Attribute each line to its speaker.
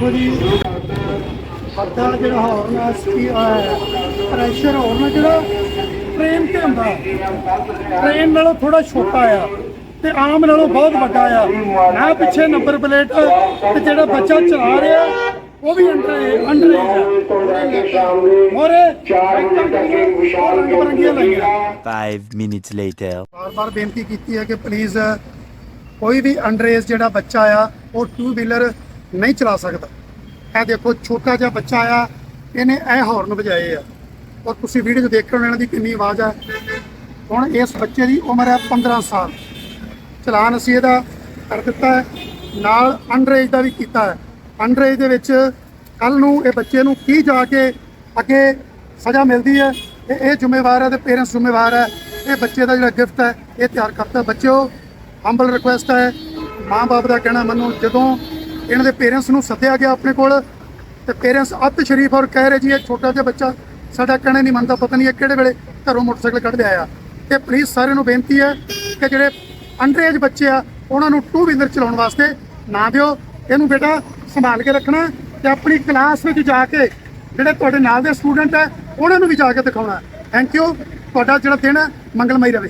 Speaker 1: ਦੇਖੋ ਜੀ ਪੱਤਾ ਜਿਹੜਾ ਹਾਰਨ ਆ ਸਕੀ ਪ੍ਰੈਸ਼ਰ ਹਾਰਨ ਜਿਹੜਾ ਟ੍ਰੇਨ ਤੇ ਹੁੰਦਾ। ਟ੍ਰੇਨ ਨਾਲੋਂ ਥੋੜਾ ਛੋਟਾ ਆ ਤੇ ਆਮ ਨਾਲੋਂ ਬਹੁਤ ਵੱਡਾ ਆ। ਨਾ ਪਿੱਛੇ ਨੰਬਰ ਪਲੇਟ ਤੇ ਜਿਹੜਾ ਬੱਚਾ ਚਲਾ ਰਿਹਾ ਉਹ ਵੀ ਅੰਡਰ ਅੰਡਰ
Speaker 2: minutes later.
Speaker 1: ਬਾਰ-ਬਾਰ ਬੇਨਤੀ ਕੀਤੀ ਹੈ ਕਿ ਪਲੀਜ਼ ਕੋਈ ਵੀ ਅੰਡਰ ਏਜ ਜਿਹੜਾ ਬੱਚਾ ਆ ਉਹ ਟੂ ਵੀਲਰ ਨਹੀਂ ਚਲਾ ਸਕਦਾ। ਇਹ ਦੇਖੋ, ਛੋਟਾ ਜਿਹਾ ਬੱਚਾ ਆ ਇਹਨੇ ਇਹ ਹਾਰਨ ਵਜਾਏ ਆ। ਔਰ ਤੁਸੀਂ ਵੀਡੀਓ 'ਚ ਦੇਖ ਰਹੇ ਹੋ ਇਹਨਾਂ ਦੀ ਕਿੰਨੀ ਆਵਾਜ਼ ਆ। ਹੁਣ ਇਸ ਬੱਚੇ ਦੀ ਉਮਰ ਹੈ 15 ਸਾਲ। ਚਲਾਨ ਅਸੀਂ ਇਹਦਾ ਕਰ ਦਿੱਤਾ ਹੈ। ਨਾਲ ਅੰਡਰ ਏਜ ਦਾ ਵੀ ਕੀਤਾ ਹੈ। ਅੰਡਰ ਏਜ ਦੇ ਵਿੱਚ ਕੱਲ ਨੂੰ ਇਹ ਬੱਚੇ ਨੂੰ ਕੀ ਜਾ ਕੇ ਅੱਗੇ ਸਜ਼ਾ ਮਿਲਦੀ ਹੈ, ਤੇ ਇਹ ਜ਼ਿੰਮੇਵਾਰ ਹੈ ਤੇ ਪੇਰੈਂਟਸ ਜ਼ਿੰਮੇਵਾਰ ਹੈ। ਇਹ ਬੱਚੇ ਦਾ ਜਿਹੜਾ ਗਿਫਟ ਹੈ, ਇਹ ਤਿਆਰ ਕਰਤਾ। ਬੱਚਿਓ ਹੰਬਲ ਰਿਕੁਐਸਟ ਹੈ। ਮਾਂ-ਬਾਪ ਦਾ ਕਹਿਣਾ ਮੰਨੋ, ਜਦੋਂ ਇਹਨਾਂ ਦੇ ਪੇਰੈਂਟਸ ਨੂੰ ਸੱਦਿਆ ਗਿਆ ਆਪਣੇ ਕੋਲ। ਤੇ ਪੇਰੈਂਟਸ ਅੱਤ ਸ਼ਰੀਫ ਔਰ ਕਹਿ ਰਹੇ ਜੀ, ਇਹ ਛੋਟਾ ਜਿਹਾ ਬੱਚਾ ਸਾਡਾ ਕਹਿਣਾ ਨਹੀਂ ਮੰਨਦਾ, ਪਤਾ ਨਹੀਂ ਇਹ ਕਿਹੜੇ ਵੇਲੇ ਘਰੋਂ ਮੋਟਰਸਾਈਕਲ ਕੱਢ ਲਿਆਇਆ ਤੇ ਪਲੀਜ਼ ਸਾਰਿਆਂ ਨੂੰ ਬੇਨਤੀ ਹੈ ਕਿ ਜਿਹੜੇ ਅੰਡਰ ਏਜ ਬੱਚੇ ਆ, ਉਹਨਾਂ ਨੂੰ ਟੂ ਵੀਲਰ ਚਲਾਉਣ ਵਾਸਤੇ ਨਾ ਦਿਓ। ਇਹਨੂੰ ਬੇਟਾ ਸੰਭਾਲ ਕੇ ਰੱਖਣਾ ਤੇ ਆਪਣੀ ਕਲਾਸ ਵਿੱਚ ਜਾ ਕੇ ਜਿਹੜੇ ਤੁਹਾਡੇ ਨਾਲ ਦੇ ਸਟੂਡੈਂਟ ਹੈ, ਉਹਨਾਂ ਨੂੰ ਵੀ ਜਾ ਕੇ ਦਿਖਾਉਣਾ। ਥੈਂਕ ਯੂ ਤੁਹਾਡਾ ਜਿਹੜਾ ਦਿਨ ਹੈ, ਮੰਗਲਮਈ ਰਹੇ।